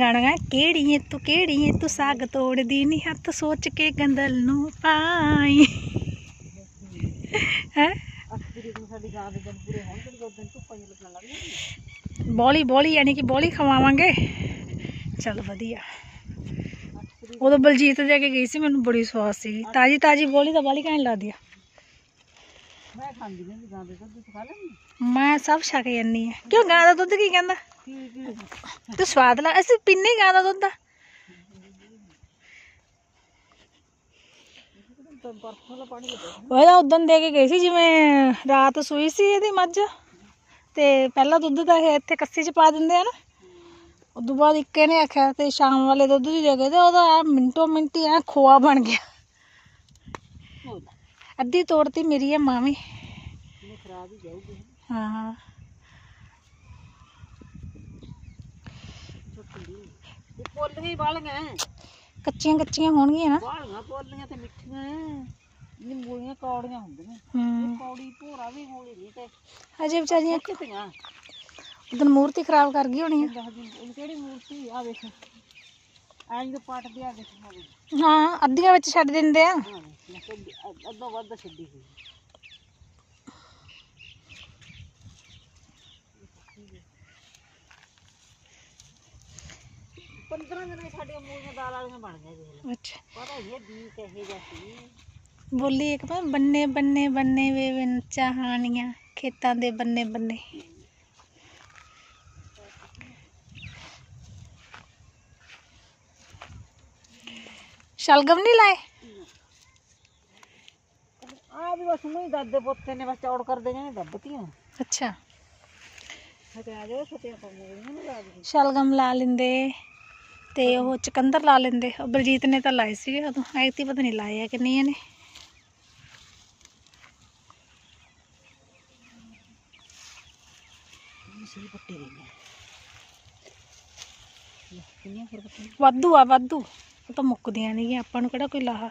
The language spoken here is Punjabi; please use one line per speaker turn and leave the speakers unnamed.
ਗਾਣਾ ਗਾ ਕਿਹੜੀ ਏ ਤੂੰ ਕਿਹੜੀ ਏ ਤੂੰ ਸਾਗ ਤੋੜਦੀ ਨਹੀਂ ਹੱਥ ਸੋਚ ਕੇ ਗੰਦਲ ਨੂੰ ਪਾਈ। ਹੈ?
ਦੇ ਦੋ
ਬੋਲੀ ਬੋਲੀ ਯਾਨੀ ਕਿ ਬੋਲੀ ਖਵਾਵਾਂਗੇ। ਚਲ ਵਧੀਆ। ਉਦੋਂ ਬਲਜੀਤ ਦੇ ਕੇ ਗਈ ਸੀ ਮੈਨੂੰ ਬੜੀ ਸਵਾਦ ਸੀ ਤਾਜੀ ਤਾਜੀ ਬੋਲੀ ਤਾਂ ਬਾਲੀ ਕਹਿਣ ਲੱਗਦੀ ਆ।
ਮੈਂ ਖਾਂਦੀ ਨਹੀਂ ਗਾਂ ਦੇ ਦੁੱਧ ਖਾ ਲੈਂਦੀ।
ਮੈਂ ਸਭ ਛਕ ਜਾਂਦੀ ਆ। ਕਿਉਂ ਗਾਂ ਦਾ ਦੁੱਧ ਕੀ ਕਹਿੰਦਾ? ਤੇ ਸਵਾਦ ਲੱਗ ਅਸੀਂ ਪੀਨੇ ਗਾਂ ਦਾ। ਦੁੱਧ
ਤਾਂ
ਉਦੋਂ ਦੇ ਕੇ ਗਈ ਸੀ ਜਿਵੇਂ ਰਾਤ ਸੂਈ ਸੀ ਇਹਦੀ ਮੱਝ ਤੇ ਪਹਿਲਾਂ ਦੁੱਧ ਤਾਂ ਇਹ ਇੱਥੇ ਕੱਸੀ 'ਚ ਪਾ ਦਿੰਦੇ ਆ ਨਾ। ਉਦੋਂ ਬਾਅਦ ਇੱਕੇ ਨੇ ਆਖਿਆ ਤੇ ਸ਼ਾਮ ਵਾਲੇ ਦੁੱਧ ਦੀ ਜਗ੍ਹਾ ਤੇ ਉਹਦਾ ਐਂ ਮਿੰਟੋ ਮਿੰਟੀ ਐ ਖੋਆ ਬਣ ਗਿਆ। ਅੱਧੀ ਤੋੜਤੀ ਮੇਰੀ ਹੈ ਮਾਂ ਵੀ।
ਇਹ ਖਰਾਬ ਹੀ ਜਾਊਗੀ।
ਹਾਂ।
ਇਹ
ਕੱਚੀਆਂ ਕੱਚੀਆਂ ਹੋਣਗੀਆਂ ਨਾ।
ਬਾਲੀਆਂ ਪੋਲੀਆਂ ਤੇ ਮਿੱਠੀਆਂ। ਨਿੰਬੂਆਂ ਕੌੜੀਆਂ ਹੁੰਦੀਆਂ।
ਹੂੰ।
ਕੌੜੀ ਭੋਰਾ ਵੀ ਮੂਲੀ ਨਹੀਂ ਤੇ।
ਅਜੇ ਵਿਚਾਰੀਆਂ
ਕਿਤੀਆਂ
ਉਦੋਂ ਮੂਰਤੀ ਖਰਾਬ ਕਰ ਗਈ ਹੋਣੀ ਆ।
ਇਹ ਕਿਹੜੀ ਮੂਰਤੀ ਆ ਵੇਖ। ਐਂ ਜਦੋਂ ਪੱਟਦੇ ਆ ਵੇਖ। ਹਾਂ
ਹਾਂ ਅੱਧੀਆਂ ਵਿੱਚ ਛੱਡ ਦਿੰਦੇ ਆ।
ਹਾਂ ਅੱਧਾ ਵੱਧ ਛੱਡੀ ਹੋਈ। ਪੰਦਰਾਂ ਦਿਨ ਵਿੱਚ ਸਾਡੀਆਂ ਮੂਲੀਆਂ ਦਾਲ ਵਾਲੀਆਂ ਬਣ ਗਈਆਂ ਦੇਖ ਲੈ
ਅੱਛਾ
ਪਤਾ ਹੀ ਹੈ ਬੀ ਕਹੇ ਜਾਂ ਸੀ
ਬੋਲੀ ਇੱਕ ਵਾਰ ਬੰਨੇ ਬੰਨੇ ਬੰਨੇ ਵੇ ਵਿਨ ਚਾਹਾਣੀਆਂ ਖੇਤਾਂ ਦੇ ਬੰਨੇ ਬੰਨੇ ਸ਼ਲਗਮ ਨਹੀਂ ਲਾਏ
ਆ ਵੀ ਬਸ ਮੂੰਹ ਦਾਦੇ ਪੋਤੇ ਨੇ ਬਸ ਚੌੜ ਕਰਦੇ ਜਾਣੇ ਦੱਬਤੀਆਂ
ਅੱਛਾ
ਫਤੇ ਆ ਜਾਓ
ਤੇ ਉਹ ਚਕੰਦਰ ਲਾ ਲੈਂਦੇ। ਬਲਜੀਤ ਨੇ ਤਾਂ ਲਾਏ ਸੀਗੇ, ਉਦੋਂ ਐਤੀ ਪਤਾ ਨਹੀਂ ਲਾਏ ਆ ਕਿ ਨਹੀਂ ਇਹਨੇ। ਵਾਧੂ ਆ, ਵਾਧੂ। ਉਹ ਤਾਂ ਮੁੱਕਦੀਆਂ ਨਹੀਂ ਆਪਾਂ ਨੂੰ ਕਿਹੜਾ ਕੋਈ ਲਾਹਾ।